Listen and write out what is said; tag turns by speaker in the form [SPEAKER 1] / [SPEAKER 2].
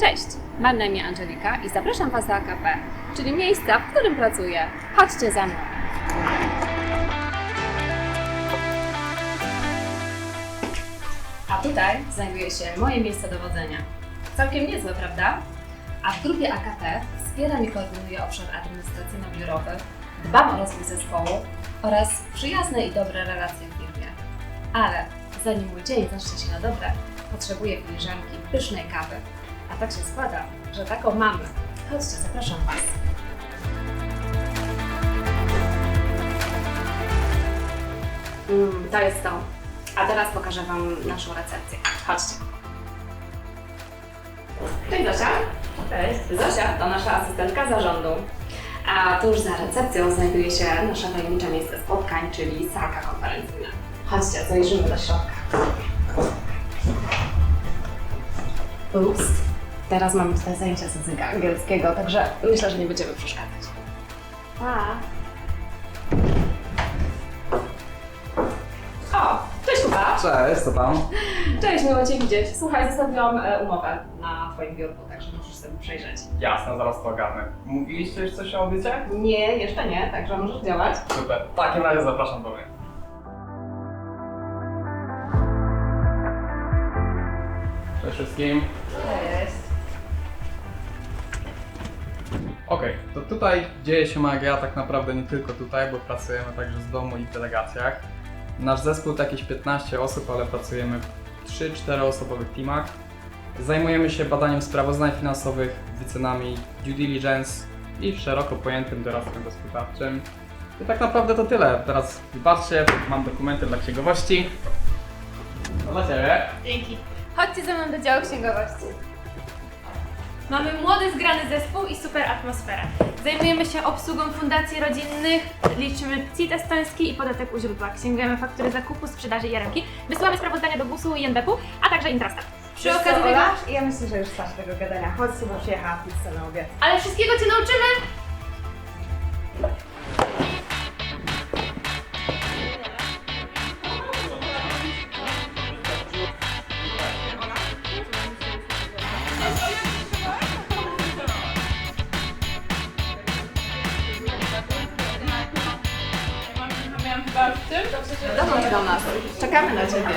[SPEAKER 1] Cześć, mam na imię Angelika i zapraszam Was do AKP, czyli miejsca, w którym pracuję. Chodźcie za mną. A tutaj znajduje się moje miejsce dowodzenia. Całkiem niezłe, prawda? A w grupie AKP wspieram i koordynuję obszar administracyjno-biurowy, dbam o rozwój zespołu oraz przyjazne i dobre relacje w firmie. Ale zanim mój dzień zacznie się na dobre, potrzebuję filiżanki pysznej kawy. A tak się składa, że taką mamy. Chodźcie, zapraszam Was. Mm, to jest to. A teraz pokażę Wam naszą recepcję. Chodźcie. Cześć Zosia. Cześć. Zosia to nasza asystentka zarządu. A tuż za recepcją znajduje się nasze tajemnicze miejsce spotkań, czyli salka konferencyjna. Chodźcie, zajrzymy do środka. Ups. Teraz mamy tutaj zajęcia z języka angielskiego, także myślę, że nie będziemy przeszkadzać. Pa! O, cześć Kuba!
[SPEAKER 2] Cześć, co tam?
[SPEAKER 1] Cześć, miło Cię widzieć. Słuchaj, zostawiłam e, umowę na Twoim biurku, także możesz sobie przejrzeć.
[SPEAKER 2] Jasne, zaraz to ogarnę. Mówiliście już coś o audycie?
[SPEAKER 1] Nie, jeszcze nie, także możesz działać.
[SPEAKER 2] Super. W takim razie zapraszam do mnie. Cześć wszystkim. Okej, to tutaj dzieje się magia tak naprawdę nie tylko tutaj, bo pracujemy także z domu i w delegacjach. Nasz zespół to jakieś 15 osób, ale pracujemy w 3-4 osobowych teamach. Zajmujemy się badaniem sprawozdań finansowych, wycenami due diligence i szeroko pojętym doradztwem gospodarczym. I tak naprawdę to tyle. Teraz wybaczcie, mam dokumenty dla księgowości. To dla Ciebie.
[SPEAKER 3] Dzięki. Chodźcie ze mną do działu księgowości. Mamy młody, zgrany zespół i super atmosferę. Zajmujemy się obsługą fundacji rodzinnych, liczymy CIT estoński i podatek u źródła. Księgujemy faktury zakupu, sprzedaży i jaremki. Wysyłamy sprawozdania do GUS-u i NBP-u, a także Intrasta. Przy okazji tego...
[SPEAKER 4] Olasz? Ja myślę, że już starsz tego gadania. Chodź, chyba przyjechała pizzę na obiad.
[SPEAKER 3] Ale wszystkiego Cię nauczymy!
[SPEAKER 1] Dołącz do nas. Czekamy na Ciebie.